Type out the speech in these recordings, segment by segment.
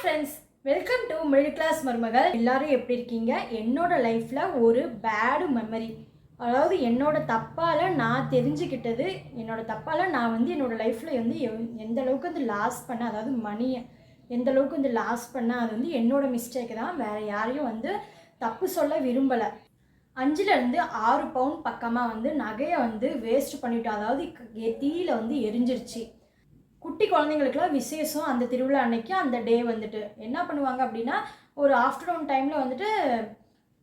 Friends welcome to middle class மருமகள் எல்லாரும் எப்படி இருக்கீங்க? என்னோட லைஃப்பில் ஒரு பேடு மெமரி அதாவது என்னோட தப்பால் நான் தெரிஞ்சுக்கிட்டது என்னோட தப்பால் நான் வந்து என்னோட லைஃப்பில் வந்து எந்த அளவுக்கு வந்து லாஸ் பண்ணேன் அதாவது மணியை எந்த அளவுக்கு வந்து லாஸ் பண்ணேன் அது வந்து என்னோட மிஸ்டேக் தான். வேறு யாரையும் வந்து தப்பு சொல்ல விரும்பலை. அஞ்சுலேருந்து ஆறு பவுன் பக்கமாக வந்து நகையை வந்து வேஸ்ட் பண்ணிட்டோம். அதாவது தீயில் தீயில வந்து எரிஞ்சிருச்சு. குட்டி குழந்தைங்களுக்குலாம் விசேஷம் அந்த திருவிழா அன்னைக்கு அந்த டே வந்துட்டு. என்ன பண்ணுவாங்க அப்படின்னா ஒரு ஆஃப்டர்நூன் டைமில் வந்துட்டு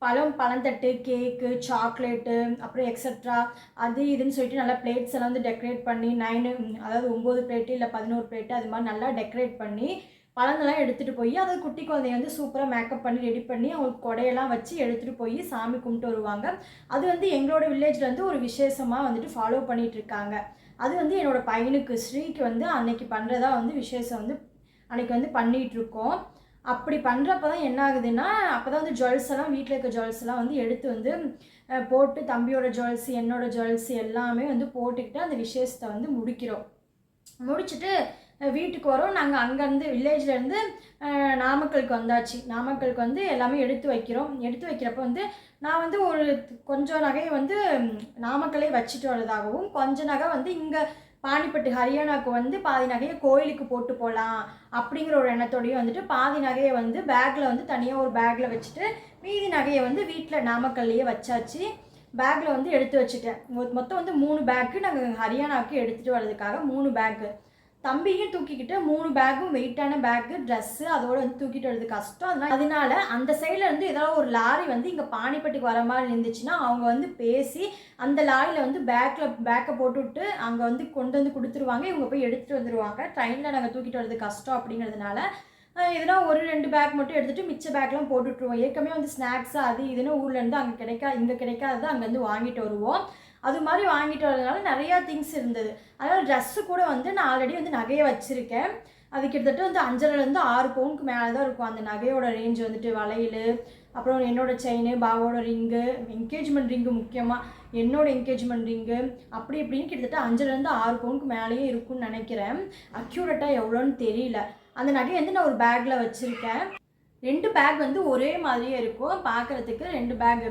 பழம் பழந்தட்டு கேக்கு சாக்லேட்டு அப்புறம் எக்ஸட்ரா அது இதுன்னு சொல்லிட்டு நல்லா பிளேட்ஸ் எல்லாம் வந்து டெக்கரேட் பண்ணி நைனு அதாவது ஒம்பது பிளேட்டு இல்லை பதினோரு பிளேட்டு அது மாதிரி நல்லா டெக்கரேட் பண்ணி பழங்கள்லாம் எடுத்துகிட்டு போய் அதாவது குட்டி குழந்தைய வந்து சூப்பராக மேக்கப் பண்ணி ரெடி பண்ணி அவங்களுக்கு கொடையெல்லாம் வச்சு எடுத்துகிட்டு போய் சாமி கும்பிட்டு வருவாங்க. அது வந்து எங்களோட வில்லேஜில் வந்து ஒரு விசேஷமாக வந்துட்டு ஃபாலோ பண்ணிகிட்ருக்காங்க இருக்காங்க. அது வந்து என்னோட பையனுக்கு ஸ்ரீக்கு வந்து அன்னைக்கு பண்ணுறதா வந்து விசேஷம் வந்து அன்னைக்கு வந்து பண்ணிகிட்ருக்கோம் இருக்கோம் அப்படி பண்ணுறப்ப தான் என்ன ஆகுதுன்னா அப்போ தான் வந்து ஜுவல்ஸ் எல்லாம் வீட்டில் இருக்க ஜுவல்ஸ் எல்லாம் வந்து எடுத்து வந்து போட்டு தம்பியோட ஜுவல்ஸ் என்னோடய ஜுவல்ஸ் எல்லாமே வந்து போட்டுக்கிட்டு அந்த விசேஷத்தை வந்து முடிக்கிறோம். முடிச்சுட்டு வீட்டுக்கு வரோம். நாங்கள் அங்கேருந்து வில்லேஜ்லேருந்து நாமக்கலுக்கு வந்தாச்சு. நாமக்கலுக்கு வந்து எல்லாமே எடுத்து வைக்கிறோம். எடுத்து வைக்கிறப்ப வந்து நான் வந்து ஒரு கொஞ்சம் நகையை வந்து நாமக்கலே வச்சுட்டு வரதாகவும் கொஞ்ச நகை வந்து இங்கே பாணிப்பட்டு ஹரியானாவுக்கு வந்து பாதி நகையை கோயிலுக்கு போட்டு போகலாம் அப்படிங்கிற ஒரு எண்ணத்தோடையும் வந்துட்டு பாதி நகையை வந்து பேக்கில் வந்து தனியாக ஒரு பேக்கில் வச்சுட்டு மீதி நகையை வந்து வீட்டில் நாமக்கல்லையே வச்சாச்சு. பேக்கில் வந்து எடுத்து வச்சுட்டேன். மொ- மொத்தம் வந்து மூணு பேக்கு நாங்கள் ஹரியானாவுக்கு எடுத்துகிட்டு வர்றதுக்காக மூணு பேக்கு தம்பியும் தூக்கிக்கிட்டு மூணு பேக்கும் வெயிட்டான பேக்கு ட்ரெஸ்ஸு அதோட வந்து தூக்கிட்டு வரது கஷ்டம். அதனால அதனால அந்த சைடில் இருந்து ஏதாவது ஒரு லாரி வந்து இங்கே பாணிப்பட்டுக்கு வர மாதிரி இருந்துச்சுன்னா அவங்க வந்து பேசி அந்த லாரியில் வந்து பேக்கில் பேக்கை போட்டுவிட்டு அங்கே வந்து கொண்டு வந்து கொடுத்துருவாங்க. இவங்க போய் எடுத்துகிட்டு வந்துடுவாங்க ட்ரெயினில் நாங்கள் தூக்கிட்டு வரது கஷ்டம் அப்படிங்கிறதுனால அஹ் எதுனா ஒரு ரெண்டு பேக் மட்டும் எடுத்துகிட்டு மிச்ச பேக்லாம் போட்டு விட்ருவோம் ஏற்கனவே வந்து ஸ்நாக்ஸ் அது இதுன்னு ஊர்லேருந்து அங்கே கிடைக்கா இங்கே கிடைக்காதது அங்கேருந்து வாங்கிட்டு வருவோம். அது மாதிரி வாங்கிட்டு வரதுனால நிறையா திங்ஸ் இருந்தது. அதனால் ட்ரெஸ்ஸு கூட வந்து நான் ஆல்ரெடி வந்து நகையை வச்சுருக்கேன். அது கிட்டத்தட்ட வந்து அஞ்சரைலேருந்து ஆறு பவுனுக்கு மேலே தான் இருக்கும். அந்த நகையோட ரேஞ்ச் வந்துட்டு வளையல் அப்புறம் என்னோடய செயின் பாவோட ரிங்கு என்கேஜ்மெண்ட் ரிங்கு முக்கியமாக என்னோடய என்கேஜ்மெண்ட் ரிங்கு அப்படி இப்படின்னு கிட்டத்தட்ட அஞ்சுலேருந்து ஆறு பவுனுக்கு மேலேயே இருக்கும்னு நினைக்கிறேன். அக்யூரேட்டாக எவ்வளோன்னு தெரியல. அந்த நகையை வந்து நான் ஒரு பேக்கில் வச்சுருக்கேன். ரெண்டு பேக் வந்து ஒரே மாதிரியே இருக்கும். பார்க்குறதுக்கு ரெண்டு பேக்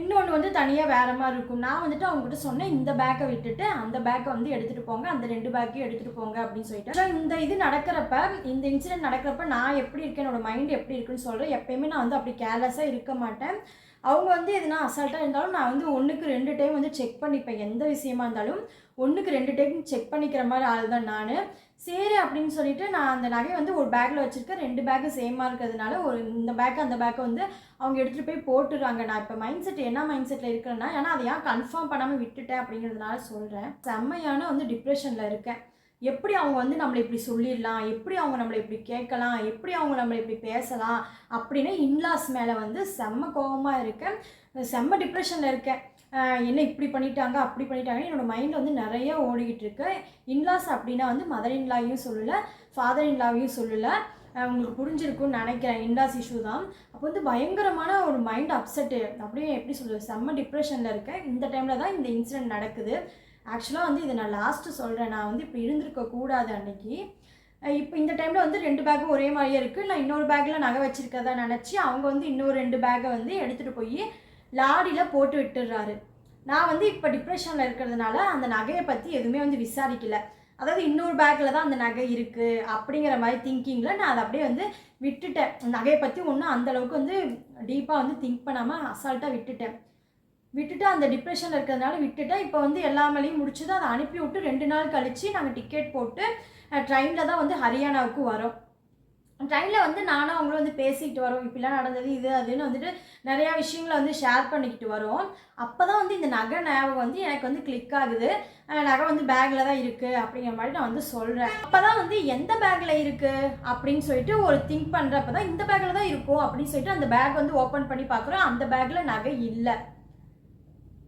இன்னொன்று வந்து தனியாக வேறு மாதிரி இருக்கும். நான் வந்துட்டு அவங்ககிட்ட சொன்னேன் இந்த பேக்கை விட்டுட்டு அந்த பேக்கை வந்து எடுத்துகிட்டு போங்க அந்த ரெண்டு பேக்கையும் எடுத்துகிட்டு போங்க அப்படின்னு சொல்லிட்டு. இந்த இது நடக்கிறப்ப இந்த இன்சிடென்ட் நடக்கிறப்ப நான் எப்படி இருக்கேன் என்னோட மைண்ட் எப்படி இருக்குன்னு சொல்கிறேன் எப்பயுமே நான் வந்து அப்படி கேர்லெஸ்ஸாக இருக்க மாட்டேன். அவங்க வந்து எதுனா அசால்ட்டாக இருந்தாலும் நான் வந்து ஒன்றுக்கு ரெண்டு டைம் வந்து செக் பண்ணிப்பேன். எந்த விஷயமா இருந்தாலும் ஒன்றுக்கு ரெண்டு டைம் செக் பண்ணிக்கிற மாதிரி ஆள் தான் நான். சரி அப்படின்னு சொல்லிட்டு நான் அந்த நகை வந்து ஒரு பேக்கில் வச்சுருக்கேன். ரெண்டு பேக்கு சேமாக இருக்கிறதுனால ஒரு இந்த பேக்கு அந்த பேக்கை வந்து அவங்க எடுத்துகிட்டு போய் போட்டுடுறாங்க. நான் இப்போ மைண்ட் செட் என்ன மைண்ட் செட்டில் இருக்கிறேன்னா ஏன்னா அதை ஏன் கன்ஃபார்ம் பண்ணாமல் விட்டுட்டேன் அப்படிங்கிறதுனால சொல்கிறேன் செம்மையான வந்து டிப்ரெஷனில் இருக்கேன். எப்படி அவங்க வந்து நம்மளை இப்படி சொல்லிடலாம்? எப்படி அவங்க நம்மளை இப்படி கேட்கலாம்? எப்படி அவங்க நம்மளை இப்படி பேசலாம்? அப்படின்னு இன்லாஸ் மேலே வந்து செம்ம கோபமாக இருக்கேன். செம்ம டிப்ரெஷனில் இருக்கேன். என்ன இப்படி பண்ணிட்டாங்க? அப்படி பண்ணிட்டாங்க என்னோட மைண்ட் வந்து நிறைய ஓடிக்கிட்டு இருக்கு. இன்லாஸ் அப்படின்னா வந்து மதர் இன்லாவையும் சொல்லலை ஃபாதர் இன்லாவையும் சொல்லலை. உங்களுக்கு புரிஞ்சிருக்கும்னு நினைக்கிறேன். இண்டாஸ் இஷ்யூ தான். அப்போ வந்து பயங்கரமான ஒரு மைண்ட் அப்செட்டு அப்படியே எப்படி சொல்கிறது செம்ம டிப்ரெஷனில் இருக்கேன். இந்த டைமில் தான் இந்த இன்சிடென்ட் நடக்குது. ஆக்சுவலாக வந்து இதை நான் லாஸ்ட்டு சொல்கிறேன் நான் வந்து இப்போ இருந்திருக்க கூடாது அன்னைக்கு. இப்போ இந்த டைமில் வந்து ரெண்டு பேக்கும் ஒரே மாதிரியே இருக்குது நான் இன்னொரு பேக்கில் நகை வச்சுருக்கதா நினச்சி அவங்க வந்து இன்னொரு ரெண்டு பேக்கை வந்து எடுத்துகிட்டு போய் லாரியில் போட்டு விட்டுடுறாரு. நான் வந்து இப்போ டிப்ரெஷனில் இருக்கிறதுனால அந்த நகையை பற்றி எதுவுமே வந்து விசாரிக்கல. அதாவது இன்னொரு பேக்கில் தான் அந்த நகை இருக்குது அப்படிங்கிற மாதிரி திங்கிங்கில் நான் அதை அப்படியே வந்து விட்டுட்டேன். நகையை பற்றி ஒன்றும் அந்தளவுக்கு வந்து டீப்பாக வந்து திங்க் பண்ணாமல் அசால்ட்டாக விட்டுட்டேன். விட்டுட்டு அந்த டிப்ரெஷனில் இருக்கிறதுனால விட்டுட்டு இப்போ வந்து எல்லா மேலேயும் முடிச்சது அதை அனுப்பி விட்டு ரெண்டு நாள் கழித்து நாங்கள் டிக்கெட் போட்டு ட்ரெயினில் தான் வந்து ஹரியானாவுக்கு வரோம். ட்ரெயினில் வந்து நானும் அவங்களும் வந்து பேசிக்கிட்டு வரோம். இப்படிலாம் நடந்தது இது அதுன்னு வந்துட்டு நிறையா விஷயங்களை வந்து ஷேர் பண்ணிக்கிட்டு வரோம். அப்போ தான் வந்து இந்த நகை ஞாபகம் வந்து எனக்கு வந்து கிளிக் ஆகுது. நகை வந்து பேக்கில் தான் இருக்குது அப்படிங்கிற மாதிரி நான் வந்து சொல்கிறேன் அப்போ தான் வந்து எந்த பேக்கில் இருக்குது அப்படின்னு சொல்லிட்டு ஒரு திங்க் பண்ணுறப்ப தான் இந்த பேக்கில் தான் இருக்கும் அப்படின்னு சொல்லிட்டு அந்த பேக் வந்து ஓப்பன் பண்ணி பார்க்குறோம். அந்த பேக்கில் நகை இல்லை.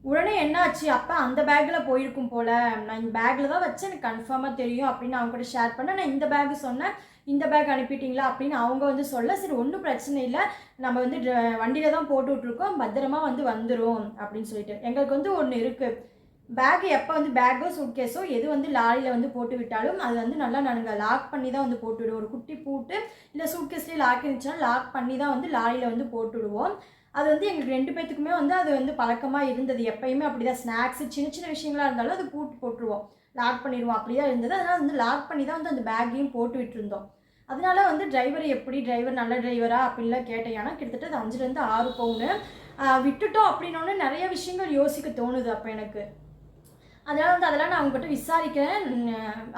உடனே என்னாச்சு? அப்போ அந்த பேக்கில் போயிருக்கும் போல். நான் இந்த பேக்கில் தான் வச்சு எனக்கு கன்ஃபார்மாக தெரியும் அப்படின்னு அவங்க கூட ஷேர் பண்ணேன். நான் இந்த பேக்கு சொன்னேன். இந்த பேக் அனுப்பிட்டீங்களா அப்படின்னு அவங்க வந்து சொல்ல சரி ஒன்றும் பிரச்சனை இல்லை. நம்ம வந்து வண்டியில் தான் போட்டு விட்ருக்கோம் பத்திரமா வந்து வந்துடும் அப்படின்னு சொல்லிட்டு. எங்களுக்கு வந்து ஒன்று இருக்குது பேக் எப்போ வந்து பேக்கோ சூட்கேஸோ எது வந்து லாரியில் வந்து போட்டு விட்டாலும் அது வந்து நல்லா நாங்கள் லாக் பண்ணி தான் வந்து போட்டுவிடுவோம் ஒரு குட்டி பூட்டு இல்லை சூட்கேஸ்லேயே லாக் இருந்துச்சுன்னா லாக் பண்ணி தான் வந்து லாரியில் வந்து போட்டுவிடுவோம் அது வந்து எங்களுக்கு ரெண்டு பேத்துக்குமே வந்து அது வந்து பழக்கமாக இருந்தது. எப்பயுமே அப்படி தான் ஸ்நாக்ஸ் சின்ன சின்ன விஷயங்களா இருந்தாலும் அது கூட்டு போட்டுருவோம். லாக் பண்ணிடுவோம். அப்படி தான் இருந்தது. அதனால் வந்து லாக் பண்ணி தான் வந்து அந்த பேக்கையும் போட்டு விட்டுருந்தோம். அதனால வந்து டிரைவர் எப்படி டிரைவர் நல்ல டிரைவரா அப்படின்லாம் கேட்டேன். ஏன்னா கிட்டத்தட்ட அது அஞ்சுலேருந்து ஆறு பவுனு. விட்டுட்டோம் அப்படின்னோடனே நிறைய விஷயங்கள் யோசிக்க தோணுது அப்போ எனக்கு. அதனால் வந்து அதெல்லாம் நான் அவங்ககிட்ட விசாரிக்கிறேன்.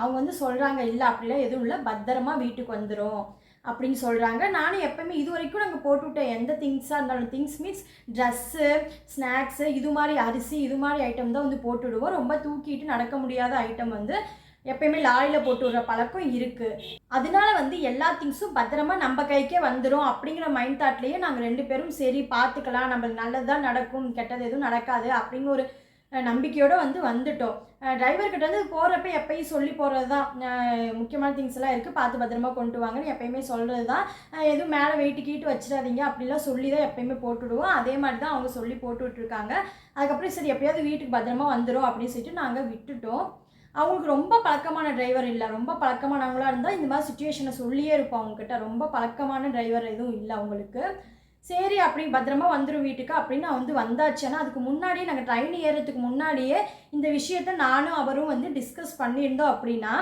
அவங்க வந்து சொல்கிறாங்க இல்லை அப்படிலாம் எதுவும் இல்லை. பத்திரமா வீட்டுக்கு வந்துடும் அப்படின்னு சொல்கிறாங்க நானும் எப்பவுமே இது வரைக்கும் நாங்கள் போட்டுவிட்டேன் எந்த திங்ஸாக இருந்தாலும் திங்ஸ் மீன்ஸ் ட்ரெஸ்ஸு ஸ்நாக்ஸு இது மாதிரி அரிசி இது மாதிரி ஐட்டம் தான் வந்து போட்டுவிடுவோம் ரொம்ப தூக்கிட்டு நடக்க முடியாத ஐட்டம் வந்து எப்பயுமே லாரியில் போட்டு விடுற பழக்கம் இருக்குது அதனால வந்து எல்லா திங்ஸும் பத்திரமா நம்ம கைக்கே வந்துடும் அப்படிங்கிற மைண்ட் தாட்லேயே நாங்கள் ரெண்டு பேரும் சரி பார்த்துக்கலாம். நம்மளுக்கு நல்லது தான் நடக்கும் கெட்டது எதுவும் நடக்காது அப்படிங்கிற ஒரு நம்பிக்கையோடு வந்து வந்துட்டோம். டிரைவர்கிட்ட வந்து போகிறப்ப எப்பயும் சொல்லி போகிறது தான் முக்கியமான திங்ஸ் எல்லாம் இருக்குது பார்த்து பத்திரமா கொண்டு வாங்கன்னு எப்பயுமே சொல்கிறது தான் எதுவும் மேலே வெயிட்டு கீட்டு வச்சிடாதீங்க. அப்படிலாம் சொல்லி தான் எப்பயுமே போட்டுவிடுவோம் அதே மாதிரி தான் அவங்க சொல்லி போட்டுட்ருக்காங்க. அதுக்கப்புறம் சரி எப்பயாவது வீட்டுக்கு பத்திரமா வந்துடும் அப்படின்னு சொல்லிட்டு நாங்கள் விட்டுட்டோம். அவங்களுக்கு ரொம்ப பழக்கமான டிரைவர் இல்லை. ரொம்ப பழக்கமானவங்களா இருந்தால் இந்த மாதிரி சுச்சுவேஷனை சொல்லியே இருப்போம் அவங்கக்கிட்ட ரொம்ப பழக்கமான டிரைவர் எதுவும் இல்லை அவங்களுக்கு. சரி அப்படி பத்திரமா வந்துடும் வீட்டுக்கு அப்படின்னு நான் வந்து வந்தாச்சுன்னா அதுக்கு முன்னாடியே நாங்கள் ட்ரெயின் ஏறுறதுக்கு முன்னாடியே இந்த விஷயத்த நானும் அவரும் வந்து டிஸ்கஸ் பண்ணியிருந்தோம் அப்படின்னா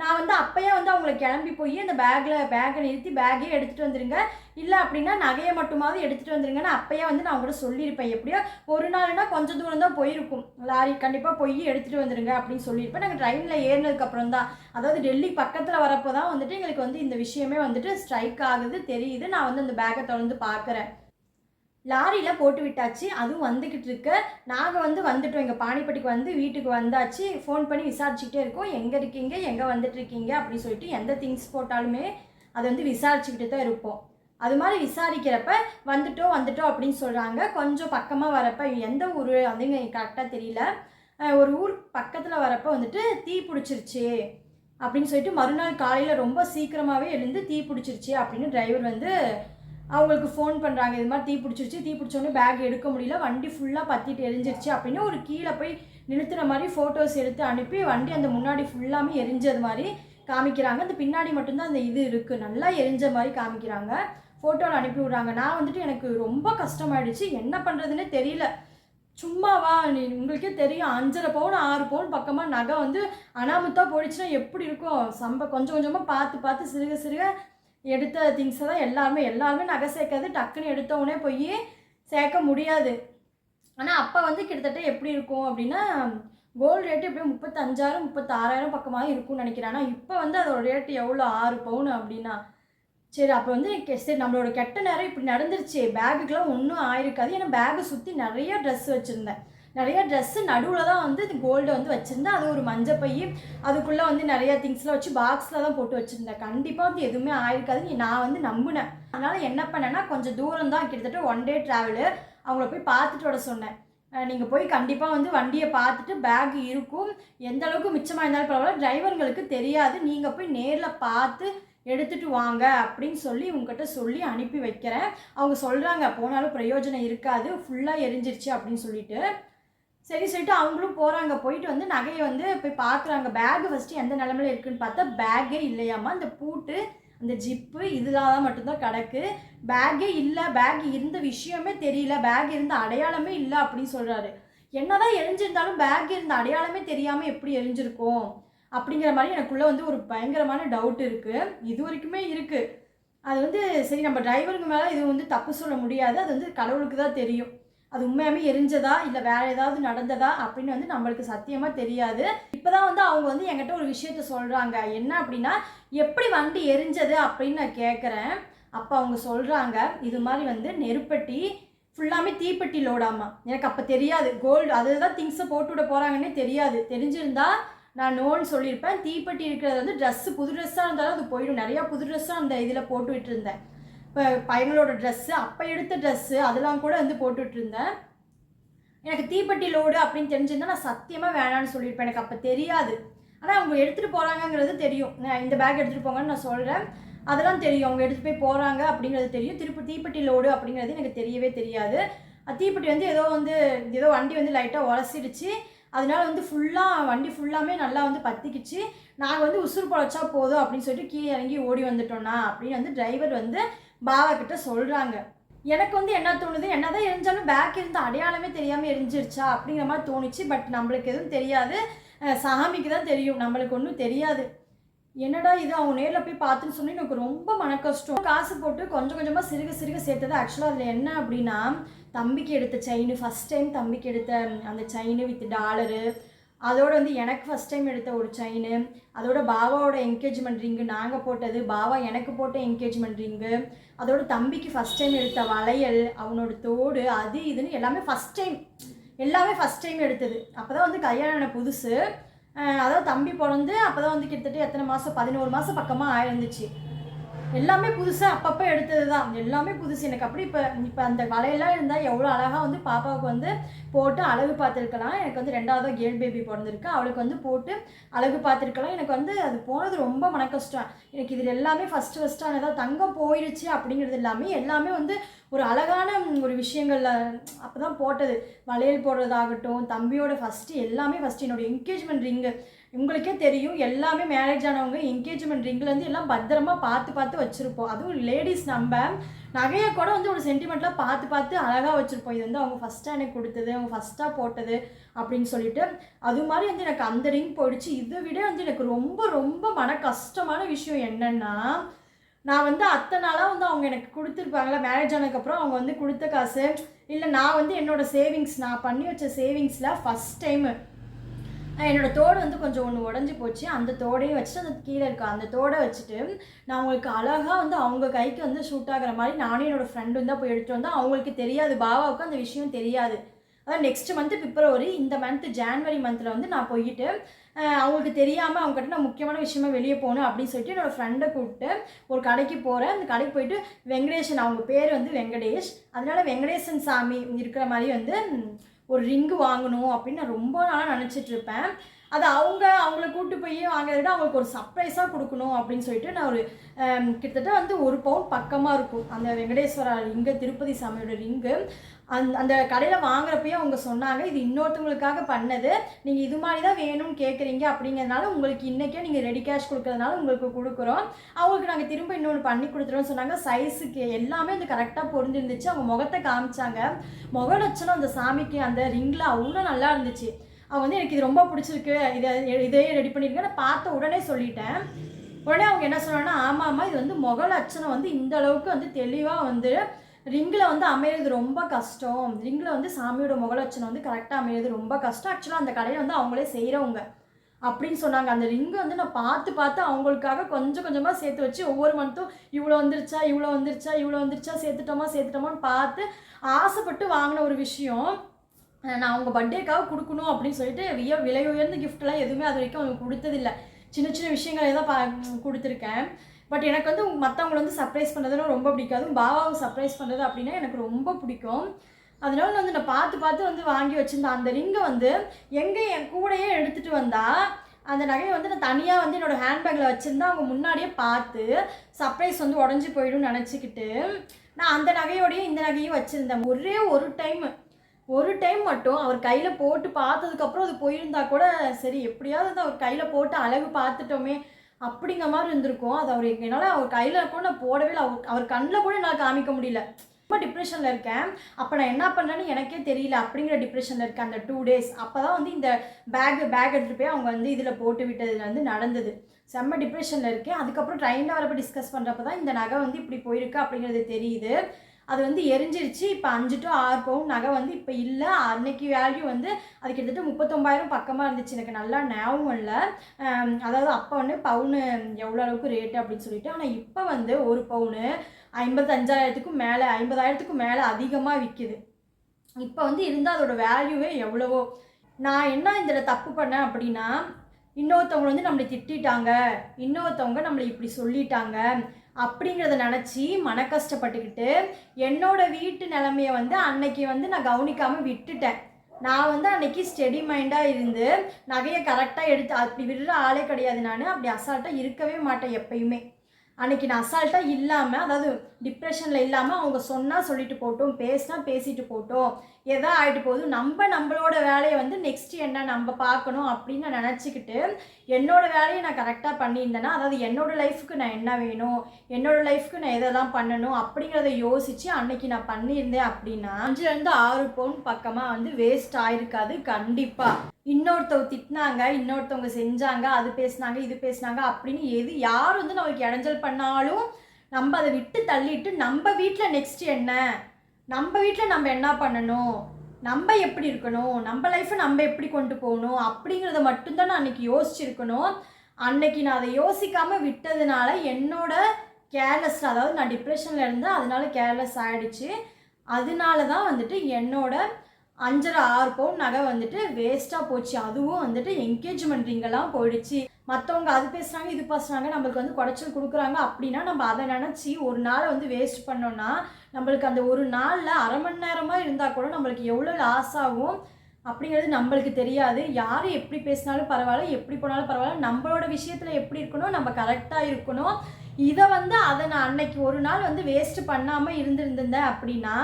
நான் வந்து அப்பயே வந்து அவங்கள கிளம்பி போய் அந்த பேக்கில் பேக்கை நிறுத்தி பேக்கே எடுத்துகிட்டு வந்துருங்க. இல்லை அப்படின்னா நகையை மட்டுமாவது எடுத்துகிட்டு வந்துருங்கன்னு அப்போயே வந்து நான் அவங்கள்ட்ட சொல்லியிருப்பேன். எப்படியோ ஒரு நாள்னா கொஞ்சம் தூரம் தான் போயிருக்கும். லாரி கண்டிப்பாக போய் எடுத்துகிட்டு வந்துருங்க அப்படின்னு சொல்லியிருப்பேன். நாங்கள் ட்ரெயினில் ஏறினதுக்கப்புறம் தான். அதாவது டெல்லி பக்கத்தில் வரப்போ தான் வந்துட்டு எங்களுக்கு வந்து இந்த விஷயமே வந்துட்டு ஸ்ட்ரைக் ஆகுது தெரியுது. நான் வந்து அந்த பேக்கை தொடர்ந்து பார்க்குறேன். லாரியில் போட்டு விட்டாச்சு. அதுவும் வந்துக்கிட்டு இருக்கு. நாங்கள் வந்து வந்துட்டோம். எங்கள் பானிப்பட்டிக்கு வந்து வீட்டுக்கு வந்தாச்சு. ஃபோன் பண்ணி விசாரிச்சுக்கிட்டே இருக்கோம். எங்கே இருக்கீங்க? எங்கே வந்துட்டுருக்கீங்க அப்படின்னு சொல்லிட்டு எந்த திங்ஸ் போட்டாலுமே அதை வந்து விசாரிச்சுக்கிட்டு தான் இருப்போம். அது மாதிரி விசாரிக்கிறப்ப வந்துட்டோம் வந்துட்டோம் அப்படின்னு சொல்கிறாங்க கொஞ்சம் பக்கமாக வரப்ப எந்த ஊர் அதுங்க எனக்கு கரெக்டாக தெரியல. ஒரு ஊர் பக்கத்தில் வரப்ப வந்துட்டு தீ பிடிச்சிருச்சு அப்படின்னு சொல்லிட்டு மறுநாள் காலையில் ரொம்ப சீக்கிரமாகவே எழுந்து தீ பிடிச்சிருச்சு அப்படின்னு டிரைவர் வந்து அவங்களுக்கு ஃபோன் பண்ணுறாங்க இது மாதிரி தீ பிடிச்சிருச்சு தீ பிடிச்சோடனே பேக் எடுக்க முடியல. வண்டி ஃபுல்லாக பற்றிட்டு எரிஞ்சிருச்சு அப்படின்னு ஒரு கீழே போய் நிறுத்துற மாதிரி ஃபோட்டோஸ் எடுத்து அனுப்பி வண்டி அந்த முன்னாடி ஃபுல்லாமே எரிஞ்சது மாதிரி காமிக்கிறாங்க. அந்த பின்னாடி மட்டும்தான் அந்த இது இருக்குது நல்லா எரிஞ்ச மாதிரி காமிக்கிறாங்க. ஃபோட்டோவில் அனுப்பி விட்றாங்க. நான் வந்துட்டு எனக்கு ரொம்ப கஷ்டமாயிடுச்சு. என்ன பண்ணுறதுன்னே தெரியல. சும்மாவா? நீ உங்களுக்கே தெரியும். அஞ்சரை பவுன் ஆறு பவுன் பக்கமாக நகை வந்து அனாமத்தாக போயிடுச்சுன்னா எப்படி இருக்கும்? சம்ப கொஞ்சம் கொஞ்சமாக பார்த்து பார்த்து சிறுக சிறுக எடுத்த திங்ஸை தான் எல்லாருமே எல்லாருமே நகை சேர்க்காது டக்குன்னு எடுத்த உடனே போய் சேர்க்க முடியாது. ஆனால் அப்போ வந்து கிட்டத்தட்ட எப்படி இருக்கும் அப்படின்னா கோல்டு ரேட்டு எப்படியும் முப்பத்தஞ்சாயிரம் முப்பத்தாறாயிரம் பக்கமாக இருக்கும்னு நினைக்கிறேன். ஆனால் இப்போ வந்து அதோட ரேட்டு எவ்வளோ ஆறு பவுன் அப்படின்னா. சரி அப்போ வந்து சரி நம்மளோட கெட்ட நேரம் இப்படி நடந்துருச்சு. பேகுக்கெலாம் ஒன்றும் ஆயிருக்காது. ஏன்னா பேகை சுற்றி நிறைய ட்ரெஸ் வச்சுருந்தேன். நிறைய ட்ரெஸ்ஸு நடுவில் தான் வந்து இந்த வந்து வச்சுருந்தேன். அது ஒரு மஞ்சள் பை அதுக்குள்ளே வந்து நிறைய திங்ஸ்லாம் வச்சு பாக்ஸில் தான் போட்டு வச்சுருந்தேன். கண்டிப்பாக வந்து எதுவுமே ஆயிருக்காதுன்னு நான் வந்து நம்பினேன். அதனால் என்ன பண்ணேன்னா கொஞ்சம் தூரம் தான் கிட்டத்தட்ட ஒன் டே ட்ராவலு அவங்கள போய் பார்த்துட்டு வர சொன்னேன். நீங்கள் போய் கண்டிப்பாக வந்து வண்டியை பார்த்துட்டு பேக் இருக்கும். எந்த அளவுக்கு மிச்சமாக இருந்தாலும் பரவாயில்ல. டிரைவருங்களுக்கு தெரியாது. நீங்கள் போய் நேரில் பார்த்து எடுத்துகிட்டு வாங்க அப்படின்னு சொல்லி உங்ககிட்ட சொல்லி அனுப்பி வைக்கிறேன். அவங்க சொல்கிறாங்க போனாலும் பிரயோஜனம் இருக்காது. ஃபுல்லாக எரிஞ்சிருச்சு அப்படின்னு சொல்லிட்டு. சரி சொல்லிட்டு அவங்களும் போகிறாங்க போயிட்டு வந்து நகையை வந்து போய் பார்க்குறாங்க பேகு ஃபஸ்ட்டு எந்த நிலமையில இருக்குன்னு பார்த்தா பேக்கே இல்லையாமா அந்த பூட்டு அந்த ஜிப்பு இதெல்லாம் தான் மட்டும்தான் கிடக்கு. பேக்கே இல்லை பேக் இருந்த விஷயமே தெரியல. பேக் இருந்த அடையாளமே இல்லை அப்படின்னு சொல்கிறாரு என்னதான் எரிஞ்சிருந்தாலும் பேக் இருந்த அடையாளமே தெரியாமல் எப்படி எரிஞ்சிருக்கும்? அப்படிங்கிற மாதிரி எனக்குள்ளே வந்து ஒரு பயங்கரமான டவுட் இருக்குது இது வரைக்குமே இருக்குது அது வந்து சரி நம்ம டிரைவருங்க மேலே இது வந்து தப்பு சொல்ல முடியாது. அது வந்து கடவுளுக்கு தான் தெரியும். அது உண்மையாமே எரிஞ்சதா இல்லை வேற ஏதாவது நடந்ததா அப்படின்னு வந்து நம்மளுக்கு சத்தியமாக தெரியாது. இப்போதான் வந்து அவங்க வந்து என்கிட்ட ஒரு விஷயத்த சொல்கிறாங்க என்ன அப்படின்னா எப்படி வண்டி எரிஞ்சது அப்படின்னு நான் கேட்குறேன் அப்போ அவங்க சொல்கிறாங்க இது மாதிரி வந்து நெருப்பட்டி ஃபுல்லாமே தீப்பெட்டி லோடாமா எனக்கு அப்போ தெரியாது. கோல்டு அதுதான் தான் திங்ஸை போட்டு விட போகிறாங்கன்னே தெரியாது. தெரிஞ்சிருந்தா நான் நோன்னு சொல்லியிருப்பேன். தீப்பெட்டி இருக்கிறது வந்து ட்ரெஸ்ஸு புது ட்ரெஸ்ஸாக இருந்தாலும் அது போயிடும். நிறையா புது ட்ரெஸ்ஸாக அந்த இதில் போட்டு விட்டுருந்தேன். இப்போ பையங்களோட ட்ரெஸ்ஸு அப்போ எடுத்த ட்ரெஸ்ஸு அதெல்லாம் கூட வந்து போட்டுட்ருந்தேன். எனக்கு தீப்பெட்டி லோடு அப்படின்னு தெரிஞ்சிருந்தா நான் சத்தியமாக வேணான்னு சொல்லியிருப்பேன். எனக்கு அப்போ தெரியாது. ஆனால் அவங்க எடுத்துகிட்டு போகிறாங்கங்கிறது தெரியும். நான் இந்த பேக் எடுத்துகிட்டு போங்கன்னு நான் சொல்கிறேன் அதெல்லாம் தெரியும். அவங்க எடுத்துகிட்டு போய் போகிறாங்க அப்படிங்கிறது தெரியும். திருப்பி தீப்பெட்டி லோடு அப்படிங்கிறது எனக்கு தெரியவே தெரியாது. தீப்பெட்டி வந்து ஏதோ வந்து ஏதோ வண்டி வந்து லைட்டாக உரசிடுச்சு. அதனால வந்து ஃபுல்லாக வண்டி ஃபுல்லாமே நல்லா வந்து பற்றிக்கிச்சு நாங்கள் வந்து உசுறு பொழைச்சா போதும் அப்படின்னு சொல்லிட்டு கீழே இறங்கி ஓடி வந்துட்டோம்னா அப்படின்னு வந்து டிரைவர் வந்து பாவா கிட்ட சொல்கிறாங்க எனக்கு வந்து என்ன தோணுது? என்னதான் எரிஞ்சாலும் பேக் இருந்து அடையாளமே தெரியாமல் எரிஞ்சிருச்சா அப்படிங்கிற மாதிரி தோணுச்சு. பட் நம்மளுக்கு எதுவும் தெரியாது. சாமிக்கு தான் தெரியும். நம்மளுக்கு ஒன்றும் தெரியாது. என்னடா இது? அவங்க நேரில் போய் பார்த்துன்னு சொன்னி எனக்கு ரொம்ப மன கஷ்டம். காசு போட்டு கொஞ்சம் கொஞ்சமாக சிறுக சிறுக சேர்த்தது ஆக்சுவலாக அதில் என்ன அப்படின்னா தம்பிக்கு எடுத்த செயின் ஃபஸ்ட் டைம் தம்பிக்கு எடுத்த அந்த செயின் வித் டாலரு அதோட வந்து எனக்கு ஃபஸ்ட் டைம் எடுத்த ஒரு செயின் அதோட பாபாவோட என்கேஜ்மெண்ட் ரிங்கு நாங்கள் போட்டது பாபா எனக்கு போட்ட என்கேஜ்மெண்ட் ரிங்கு அதோட தம்பிக்கு ஃபஸ்ட் டைம் எடுத்த வளையல் அவனோட தோடு அது இதுன்னு எல்லாமே ஃபஸ்ட் டைம் எல்லாமே ஃபஸ்ட் டைம் எடுத்தது. அப்போ தான் வந்து கல்யாணம் ஆன புதுசு. அதாவது தம்பி பிறந்து அப்போ தான் வந்து கிட்டத்தட்ட எத்தனை மாதம் பதினோரு மாதம் பக்கமாக ஆயிருந்துச்சு. எல்லாமே புதுசாக அப்பப்போ எடுத்தது தான் எல்லாமே புதுசு. எனக்கு அப்படி இப்போ இப்போ அந்த வலையெல்லாம் இருந்தால் எவ்வளோ அழகாக வந்து பாப்பாவுக்கு வந்து போட்டு அழகு பார்த்துருக்கலாம். எனக்கு வந்து ரெண்டாவது கேர்ள் பேபி பிறந்திருக்கு. அவளுக்கு வந்து போட்டு அழகு பார்த்துருக்கலாம். எனக்கு வந்து அது போனது ரொம்ப மன கஷ்டம் எனக்கு இதில் எல்லாமே ஃபஸ்ட்டு ஃபஸ்ட்டாக ஏதாவது தங்கம் போயிடுச்சு அப்படிங்கிறது எல்லாமே எல்லாமே வந்து ஒரு அழகான ஒரு விஷயங்களில் அப்போ தான் போட்டது. வளையல் போடுறதாகட்டும் தம்பியோட ஃபஸ்ட்டு எல்லாமே ஃபஸ்ட்டு என்னோடய என்கேஜ்மெண்ட் ரிங்கு உங்களுக்கே தெரியும் எல்லாமே மேரேஜ் ஆனவங்க என்கேஜ்மெண்ட் ரிங்லேருந்து எல்லாம் பத்திரமா பார்த்து பார்த்து வச்சுருப்போம். அதுவும் லேடிஸ் நம்ம நகையை கூட வந்து ஒரு சென்டிமெண்ட்லாம் பார்த்து பார்த்து அழகாக வச்சுருப்போம். இது வந்து அவங்க ஃபஸ்ட்டாக எனக்கு கொடுத்தது அவங்க ஃபஸ்ட்டாக போட்டது அப்படின்னு சொல்லிட்டு அது மாதிரி வந்து எனக்கு அந்த ரிங் போயிடுச்சு. இதை விட வந்து எனக்கு ரொம்ப ரொம்ப மன கஷ்டமான விஷயம் என்னென்னா நான் வந்து அத்தனை நாளாக வந்து அவங்க எனக்கு கொடுத்துருப்பாங்களா மேரேஜ் ஆனதுக்கப்புறம் அவங்க வந்து கொடுத்த காசு இல்லை நான் வந்து என்னோடய சேவிங்ஸ் நான் பண்ணி வச்ச சேவிங்ஸில் ஃபஸ்ட் டைமு என்னோட தோடு வந்து கொஞ்சம் ஒன்று உடஞ்சி போச்சு. அந்த தோடையும் வச்சுட்டு அந்த கீழே இருக்க அந்த தோடை வச்சுட்டு நான் உங்களுக்கு அழகாக வந்து அவங்க கைக்கு வந்து ஷூட் ஆகிற மாதிரி நானும் என்னோடய ஃப்ரெண்டு தான் போய் எடுத்துகிட்டு வந்தால் அவங்களுக்கு தெரியாது பாபாவுக்கு அந்த விஷயம் தெரியாது. அதான் நெக்ஸ்ட் மந்த்து பிப்ரவரி இந்த மந்த்து ஜான்வரி மந்தில் வந்து நான் போயிட்டு அவங்களுக்கு தெரியாமல் அவங்ககிட்ட நான் முக்கியமான விஷயமா வெளியே போகணும் அப்படின்னு சொல்லிட்டு என்னோடய ஃப்ரெண்டை கூப்பிட்டு ஒரு கடைக்கு போகிறேன் அந்த கடைக்கு போயிட்டு வெங்கடேஷன் அவங்க பேர் வந்து வெங்கடேஷ். அதனால வெங்கடேசன் சாமி இருக்கிற மாதிரி வந்து ஒரு ரிங்கு வாங்கணும் அப்படின்னு நான் ரொம்ப நாளாக நினச்சிட்டு இருப்பேன். அது அவங்க அவங்கள கூட்டு போய் வாங்குறத விட அவங்களுக்கு ஒரு சர்ப்ரைஸாக கொடுக்கணும் அப்படின்னு சொல்லிட்டு நான் ஒரு கிட்டத்தட்ட வந்து ஒரு பவுன் பக்கமாக இருக்கும். அந்த வெங்கடேஸ்வரா ரிங்கு திருப்பதி சாமியோட ரிங்கு. அந்த அந்த கடையில் வாங்குறப்பயே அவங்க சொன்னாங்க இது இன்னொருத்தவங்களுக்காக பண்ணது நீங்கள் இது மாதிரி தான் வேணும்னு கேட்குறீங்க அப்படிங்கிறதுனால உங்களுக்கு இன்றைக்கே நீங்கள் ரெடி கேஷ் கொடுக்கறதுனால உங்களுக்கு கொடுக்குறோம். அவங்களுக்கு நாங்கள் திரும்ப இன்னொன்று பண்ணி கொடுத்துருவோம்னு சொன்னாங்க. சைஸுக்கு எல்லாமே அது கரெக்டாக பொருந்திருந்துச்சு. அவங்க முகத்தை காமிச்சாங்க. முக லட்சணம் அந்த சாமிக்கு அந்த ரிங்கில் அவ்வளோ நல்லா இருந்துச்சு. அவங்க வந்து எனக்கு இது ரொம்ப பிடிச்சிருக்கு. இதை இதே ரெடி பண்ணியிருக்கேன் நான் பார்த்த உடனே சொல்லிட்டேன். உடனே அவங்க என்ன சொன்னாங்கன்னா ஆமாம் ஆமாம் இது வந்து முக லட்சணம் வந்து இந்த அளவுக்கு வந்து தெளிவாக வந்து ரிங்கில் வந்து அமையிறது ரொம்ப கஷ்டம். ரிங்கில் வந்து சாமியோட முகலட்சணம் வந்து கரெக்டாக அமையிறது ரொம்ப கஷ்டம். ஆக்சுவலாக அந்த கடையில் வந்து அவங்களே செய்கிறவங்க அப்படின்னு சொன்னாங்க. அந்த ரிங்கு வந்து நான் பார்த்து பார்த்து அவங்களுக்காக கொஞ்சம் கொஞ்சமாக சேர்த்து வச்சு ஒவ்வொரு மந்த்தும் இவ்வளோ வந்துருச்சா இவ்வளோ வந்துருச்சா இவ்வளோ வந்துருச்சா சேர்த்துட்டோமா சேர்த்துட்டோமான்னு பார்த்து ஆசைப்பட்டு வாங்கின ஒரு விஷயம். நான் அவங்க பர்த்டேக்காக கொடுக்கணும் அப்படின்னு சொல்லிட்டு விய விலை உயர்ந்த கிஃப்ட்லாம் எதுவுமே அது வரைக்கும் அவங்க கொடுத்ததில்ல. சின்ன சின்ன விஷயங்களை தான் பா கொடுத்துருக்கேன். பட் எனக்கு வந்து மற்றவங்கள வந்து சர்ப்ரைஸ் பண்ணுறதுனா ரொம்ப பிடிக்காது. பாபாவை சர்ப்ரைஸ் பண்ணுறது அப்படின்னா எனக்கு ரொம்ப பிடிக்கும். அதனால நான் வந்து நான் பார்த்து பார்த்து வந்து வாங்கி வச்சுருந்தேன் அந்த ரிங்கை வந்து எங்கே என் கூடயே எடுத்துகிட்டு வந்தால் அந்த நகையை வந்து நான் தனியாக வந்து என்னோடய ஹேண்ட்பேக்கில் வச்சுருந்தா அவங்க முன்னாடியே பார்த்து சர்ப்ரைஸ் வந்து உடஞ்சி போயிடும்னு நினச்சிக்கிட்டு நான் அந்த நகையோடையும் இந்த நகையும் வச்சுருந்தேன். ஒரே ஒரு டைம் ஒரு டைம் மட்டும் அவர் கையில் போட்டு பார்த்ததுக்கப்புறம் அது போயிருந்தா கூட சரி எப்படியாவது அவர் கையில் போட்டு அழகு பார்த்துட்டோமே அப்படிங்கிற மாதிரி இருந்திருக்கும். அது அவர் என்னால் அவர் கையில் கூட நான் போடவே இல்லை. அவர் அவர் கண்ணில் கூட என்னால் காமிக்க முடியல. ரொம்ப டிப்ரெஷனில் இருக்கேன். அப்போ நான் என்ன பண்ணுறேன்னு எனக்கே தெரியல. அப்படிங்கிற டிப்ரெஷனில் இருக்கேன் அந்த டூ டேஸ் அப்போ தான் வந்து இந்த பேக் பேக் எடுத்துகிட்டு போய் அவங்க வந்து இதில் போட்டு விட்டதில் வந்து நடந்தது. செம்ம டிப்ரெஷனில் இருக்கேன். அதுக்கப்புறம் ட்ரெயினில் வரப்போ டிஸ்கஸ் பண்ணுறப்ப தான் இந்த நகை வந்து இப்படி போயிருக்கு அப்படிங்கிறது தெரியுது. அது வந்து எரிஞ்சிருச்சு. இப்போ அஞ்சு டு ஆறு பவுன் நகை வந்து இப்போ இல்லை. அன்னைக்கு வேல்யூ வந்து அது கிட்டத்தட்ட முப்பத்தொம்பாயிரம் பக்கமாக இருந்துச்சு. எனக்கு நல்லா ஞாபகம் இல்லை. அதாவது அப்போ வந்து பவுனு எவ்வளோ அளவுக்கு ரேட்டு அப்படின்னு சொல்லிட்டு. ஆனால் இப்போ வந்து ஒரு பவுனு ஐம்பத்தஞ்சாயிரத்துக்கும் மேலே ஐம்பதாயிரத்துக்கும் மேலே அதிகமாக விற்கிது இப்போ வந்து இருந்தால் அதோட வேல்யூவே எவ்வளவோ. நான் என்ன இதில் தப்பு பண்ணேன் அப்படின்னா இன்னொருத்தவங்க வந்து நம்மளை திட்டிட்டாங்க இன்னொருத்தவங்க நம்மளை இப்படி சொல்லிட்டாங்க அப்படிங்கிறத நினச்சி மன கஷ்டப்பட்டுக்கிட்டு என்னோட வீட்டு நிலமைய வந்து அன்னைக்கு வந்து நான் கவனிக்காமல் விட்டுட்டேன். நான் வந்து அன்னைக்கு ஸ்டெடி மைண்டாக இருந்து நகையை கரெக்டாக எடுத்து அப்படி விடுற ஆளே கிடையாது நான். அப்படி அசால்ட்டாக இருக்கவே மாட்டேன் எப்பயுமே. அன்னைக்கு நான் அசால்ட்டாக இல்லாமல் அதாவது டிப்ரெஷனில் இல்லாமல் அவங்க சொன்னால் சொல்லிட்டு போட்டோம் பேசினா பேசிட்டு போட்டோம். எதா ஆகிட்டு போதும் நம்ம நம்மளோட வேலையை வந்து நெக்ஸ்ட் என்ன நம்ம பார்க்கணும் அப்படின்னு நான் நினச்சிக்கிட்டு என்னோட வேலையை நான் கரெக்டாக பண்ணியிருந்தேன்னா அதாவது என்னோடய லைஃப்க்கு நான் என்ன வேணும் என்னோடய லைஃப்க்கு நான் எதெல்லாம் பண்ணணும் அப்படிங்கிறத யோசித்து அன்னைக்கு நான் பண்ணியிருந்தேன் அப்படின்னா அஞ்சுலேருந்து ஆறு பவுன் பக்கமாக வந்து வேஸ்ட் ஆயிருக்காது கண்டிப்பாக இன்னொருத்தவங்க திட்டினாங்க இன்னொருத்தவங்க செஞ்சாங்க அது பேசினாங்க இது பேசுனாங்க அப்படின்னு எது யார் வந்து நமக்கு இடைஞ்சல் பண்ணாலும் நம்ம அதை விட்டு தள்ளிட்டு நம்ம வீட்டில் நெக்ஸ்ட் என்ன? நம்ம வீட்டில் நம்ம என்ன பண்ணணும்? நம்ம எப்படி இருக்கணும்? நம்ம லைஃப்பை நம்ம எப்படி கொண்டு போகணும்? அப்படிங்கிறத மட்டும்தான் நான் அன்றைக்கி யோசிச்சிருக்கணும். அன்னைக்கு நான் அதை யோசிக்காமல் விட்டதுனால என்னோட கேர்லெஸ் அதாவது நான் டிப்ரெஷனில் இருந்தேன். அதனால கேர்லெஸ் ஆகிடுச்சு அதனால தான் வந்துட்டு என்னோட அஞ்சரை ஆறு பவுன் நகை வந்துட்டு வேஸ்ட்டாக போச்சு. அதுவும் வந்துட்டு என்கேஜ்மெண்ட் ரிங்கெல்லாம் போயிடுச்சு. மற்றவங்க அது பேசுகிறாங்க இது பேசுகிறாங்க நம்மளுக்கு வந்து குடைச்சல் கொடுக்குறாங்க அப்படின்னா நம்ம அதை நினச்சி ஒரு நாளை வந்து வேஸ்ட் பண்ணோன்னா நம்மளுக்கு அந்த ஒரு நாளில் அரை மணி நேரமாக இருந்தால் கூட நம்மளுக்கு எவ்வளோ லாஸ் ஆகும் அப்படிங்கிறது நம்மளுக்கு தெரியாது. யார் எப்படி பேசினாலும் பரவாயில்ல எப்படி போனாலும் பரவாயில்ல. நம்மளோட விஷயத்தில் எப்படி இருக்கணும் நம்ம கரெக்டாக இருக்கணும். இதை வந்து அதை நான் அன்னைக்கு ஒரு நாள் வந்து வேஸ்ட் பண்ணாமல் இருந்திருந்தேன் அப்படின்னா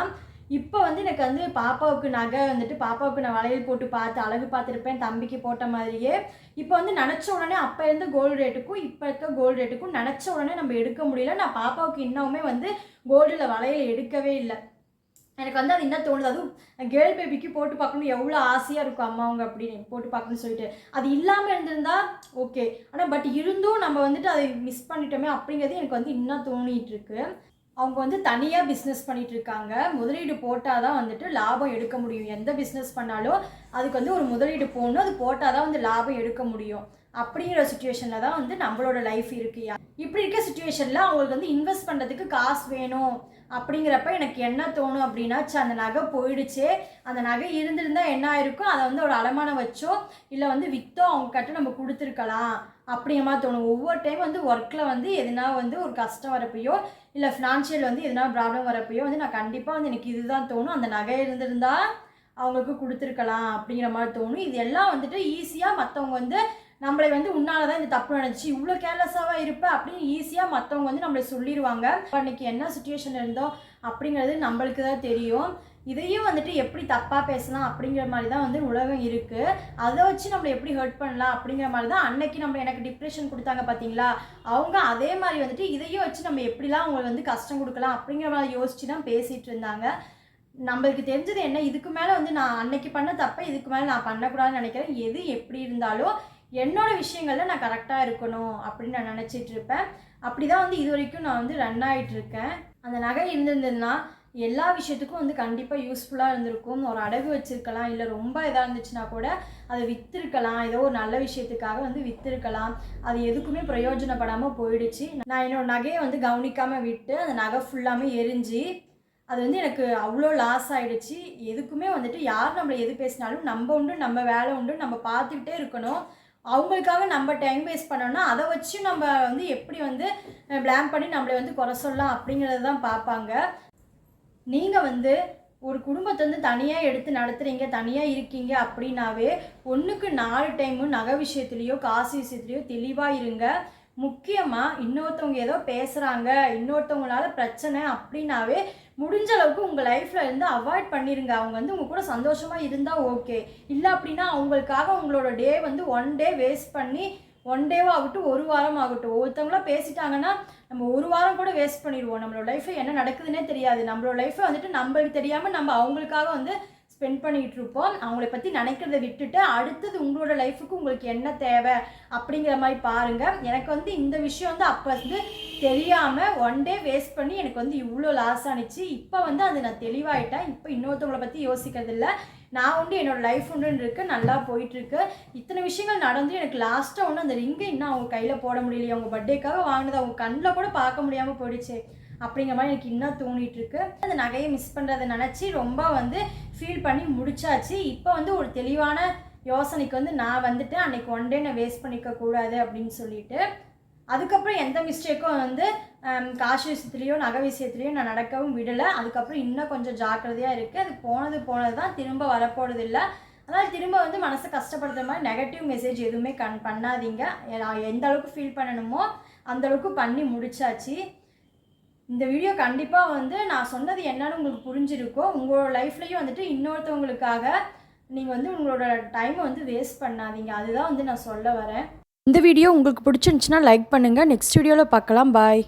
இப்போ வந்து எனக்கு வந்து பாப்பாவுக்கு நகை வந்துட்டு பாப்பாவுக்கு நான் வளையல் போட்டு பார்த்து அழகு பார்த்துருப்பேன் தம்பிக்கு போட்ட மாதிரியே. இப்போ வந்து நினச்ச உடனே அப்போ இருந்த கோல்டு ரேட்டுக்கும் இப்போ இருக்க கோல்டு ரேட்டுக்கும் நினச்ச உடனே நம்ம எடுக்க முடியல. நான் பாப்பாவுக்கு இன்னுமே வந்து கோல்டில் வளையல் எடுக்கவே இல்லை. எனக்கு வந்து அது என்ன தோணுது. அதுவும் கேர்ள் பேபிக்கு போட்டு பார்க்கணும் எவ்வளோ ஆசையாக இருக்கும் அம்மாவங்க அப்படின்னு போட்டு பார்க்கணும்னு சொல்லிட்டு. அது இல்லாமல் இருந்திருந்தா ஓகே ஆனால் பட் இருந்தும் நம்ம வந்துட்டு அதை மிஸ் பண்ணிட்டோமே அப்படிங்கிறது எனக்கு வந்து இன்னும் தோணிட்டு இருக்கு. அவங்க வந்து தனியாக பிஸ்னஸ் பண்ணிட்டு இருக்காங்க முதலீடு போட்டால் தான் வந்துட்டு லாபம் எடுக்க முடியும். எந்த பிஸ்னஸ் பண்ணாலும் அதுக்கு வந்து ஒரு முதலீடு போடணும். அது போட்டால் தான் வந்து லாபம் எடுக்க முடியும். அப்படிங்கிற சுச்சுவேஷனில் தான் வந்து நம்மளோட லைஃப் இருக்குயா இப்படி இருக்க சுச்சுவேஷனில் அவங்களுக்கு வந்து இன்வெஸ்ட் பண்ணுறதுக்கு காசு வேணும். அப்படிங்கிறப்ப எனக்கு என்ன தோணும் அப்படின்னா அந்த நகை போயிடுச்சு. அந்த நகை இருந்திருந்தால் என்ன ஆயிருக்கும்? அதை வந்து ஒரு அடமானம் வச்சோ இல்லை வந்து விற்றோ அவங்க கட்ட நம்ம கொடுத்துருக்கலாம் அப்படிங்கிற மாதிரி தோணும். ஒவ்வொரு டைம் வந்து ஒர்க்கில் வந்து எதுனா வந்து ஒரு கஷ்டம் வரப்பையோ இல்லை ஃபினான்ஷியல் வந்து எதனா ப்ராப்ளம் வரப்பையோ வந்து நான் கண்டிப்பாக வந்து எனக்கு இதுதான் தோணும். அந்த நகை இருந்திருந்தால் அவங்களுக்கு கொடுத்துருக்கலாம் அப்படிங்கிற மாதிரி தோணும். இது எல்லாம் வந்துட்டு ஈஸியாக மற்றவங்க வந்து நம்மளை வந்து உன்னால தான் இந்த தப்பு நினச்சி இவ்வளோ கேர்லெஸ்ஸாக இருப்ப அப்படின்னு ஈஸியாக மற்றவங்க வந்து நம்மளை சொல்லிடுவாங்க அன்னைக்கு என்ன சுச்சுவேஷன் இருந்தோம் அப்படிங்கிறது நம்மளுக்கு தான் தெரியும். இதையும் வந்துட்டு எப்படி தப்பாக பேசலாம் அப்படிங்கிற மாதிரி தான் வந்து உலகம் இருக்குது அதை வச்சு நம்மளை எப்படி ஹர்ட் பண்ணலாம் அப்படிங்கிற மாதிரி தான் அன்னைக்கு நம்ம எனக்கு டிப்ரெஷன் கொடுத்தாங்க பார்த்தீங்களா அவங்க அதே மாதிரி வந்துட்டு இதையும் வச்சு நம்ம எப்படிலாம் அவங்களுக்கு வந்து கஷ்டம் கொடுக்கலாம் அப்படிங்கிற மாதிரி யோசிச்சு தான் பேசிகிட்டு இருந்தாங்க. நம்மளுக்கு தெரிஞ்சது என்ன? இதுக்கு மேலே வந்து நான் அன்னைக்கு பண்ண தப்பை இதுக்கு மேலே நான் பண்ணக்கூடாதுன்னு நினைக்கிறேன். எது எப்படி இருந்தாலும் என்னோட விஷயங்களில் நான் கரெக்டாக இருக்கணும் அப்படின்னு நான் நினச்சிட்டு இருப்பேன். அப்படி தான் வந்து இது வரைக்கும் நான் வந்து ரன் ஆகிட்டுருக்கேன் அந்த நகை இருந்திருந்ததுன்னா எல்லா விஷயத்துக்கும் வந்து கண்டிப்பாக யூஸ்ஃபுல்லாக இருந்திருக்கும். ஒரு அடகு வச்சுருக்கலாம் இல்லை ரொம்ப இதாக இருந்துச்சுன்னா கூட அதை விற்றுருக்கலாம் ஏதோ ஒரு நல்ல விஷயத்துக்காக வந்து விற்றுருக்கலாம் அது எதுக்குமே பிரயோஜனப்படாமல் போயிடுச்சு. நான் என்னோடய நகையை வந்து கவனிக்காமல் விட்டு அந்த நகை ஃபுல்லாமே எரிஞ்சு அது வந்து எனக்கு அவ்வளோ லாஸ் ஆகிடுச்சு எதுக்குமே வந்துட்டு யார் நம்மளை எது பேசினாலும் நம்ம உண்டு நம்ம வேலை உண்டு நம்ம பார்த்துக்கிட்டே இருக்கணும். அவங்களுக்காக நம்ம டைம் வேஸ்ட் பண்ணோம்னா அதை வச்சு நம்ம வந்து எப்படி வந்து பிளான் பண்ணி நம்மளை வந்து குறை சொல்லலாம் அப்படிங்கிறத தான் பார்ப்பாங்க. நீங்கள் வந்து ஒரு குடும்பத்தை வந்து தனியாக எடுத்து நடத்துகிறீங்க தனியாக இருக்கீங்க அப்படின்னாவே ஒன்றுக்கு நாலு டைமும் நகை விஷயத்துலேயோ காசு விஷயத்துலையோ தெளிவாக இருங்க. முக்கியமாக இன்னொருத்தவங்க ஏதோ பேசுகிறாங்க இன்னொருத்தவங்களால பிரச்சனை அப்படின்னாவே முடிஞ்ச அளவுக்கு உங்கள் லைஃப்பில் இருந்து அவாய்ட் பண்ணிடுங்க அவங்க வந்து உங்கள் கூட சந்தோஷமாக இருந்தால் ஓகே இல்லை அப்படின்னா அவங்களுக்காக உங்களோட டே வந்து ஒன் டே வேஸ்ட் பண்ணி ஒன் டேவாகட்டும் ஒரு வாரம் ஆகட்டும். ஒருத்தவங்களாம் பேசிட்டாங்கன்னா நம்ம ஒரு வாரம் கூட வேஸ்ட் பண்ணிடுவோம். நம்மளோட லைஃப்பில் என்ன நடக்குதுன்னே தெரியாது. நம்மளோட லைஃப்பை வந்துட்டு நம்மளுக்கு தெரியாமல் நம்ம அவங்களுக்காக வந்து ஸ்பெண்ட் பண்ணிகிட்டு இருப்போம் அவங்கள பற்றி நினைக்கிறத விட்டுட்டு அடுத்தது உங்களோட லைஃபுக்கு உங்களுக்கு என்ன தேவை அப்படிங்கிற மாதிரி பாருங்கள் எனக்கு வந்து இந்த விஷயம் வந்து அப்போ வந்து தெரியாமல் ஒன் டே வேஸ்ட் பண்ணி எனக்கு வந்து இவ்வளோ லாஸ் ஆனிச்சு. இப்போ வந்து அது நான் தெளிவாயிட்டேன். இப்போ இன்னொருத்தவங்களை பற்றி யோசிக்கிறதில்ல நான் உண்டு என்னோட லைஃப் உண்டுன்னு இருக்கு. நல்லா போயிட்டுருக்கு. இத்தனை விஷயங்கள் நடந்து எனக்கு லாஸ்ட்டாக ஒன்று அந்த ரிங்கை இன்னும் அவங்க கையில் போட முடியலையே. அவங்க பர்த்டேக்காக வாங்கினது அவங்க கண்ணில் கூட பார்க்க முடியாமல் போயிடுச்சு. அப்படிங்கிற மாதிரி எனக்கு இன்னும் தோணிட்டு இருக்கு அந்த நகையை மிஸ் பண்ணுறதை நினச்சி ரொம்ப வந்து ஃபீல் பண்ணி முடிச்சாச்சு. இப்போ வந்து ஒரு தெளிவான யோசனைக்கு வந்து நான் வந்துட்டு அன்னைக்கு ஒன் டே நான் வேஸ்ட் பண்ணிக்க கூடாது அப்படின்னு சொல்லிட்டு. அதுக்கப்புறம் எந்த மிஸ்டேக்கும் வந்து காசு விஷயத்துலேயோ நகை விஷயத்துலேயோ நான் நடக்கவும் விடலை. அதுக்கப்புறம் இன்னும் கொஞ்சம் ஜாக்கிரதையாக இருக்குது அது போனது போனது தான் திரும்ப வரப்போகிறது இல்லை. அதனால் திரும்ப வந்து மனசை கஷ்டப்படுத்துற மாதிரி நெகட்டிவ் மெசேஜ் எதுவுமே கண் பண்ணாதீங்க. நான் எந்த அளவுக்கு ஃபீல் பண்ணணுமோ அந்த அளவுக்கு பண்ணி முடிச்சாச்சு. இந்த வீடியோ கண்டிப்பாக வந்து நான் சொன்னது என்னன்னு உங்களுக்கு புரிஞ்சிருக்கோ உங்களோட லைஃப்லேயும் வந்துட்டு இன்னொருத்தவங்களுக்காக நீங்கள் வந்து உங்களோட டைமை வந்து வேஸ்ட் பண்ணாதீங்க. அதுதான் வந்து நான் சொல்ல வரேன். இந்த வீடியோ உங்களுக்கு பிடிச்சிருந்துச்சுன்னா லைக் பண்ணுங்கள் நெக்ஸ்ட் வீடியோவில் பார்க்கலாம். பாய்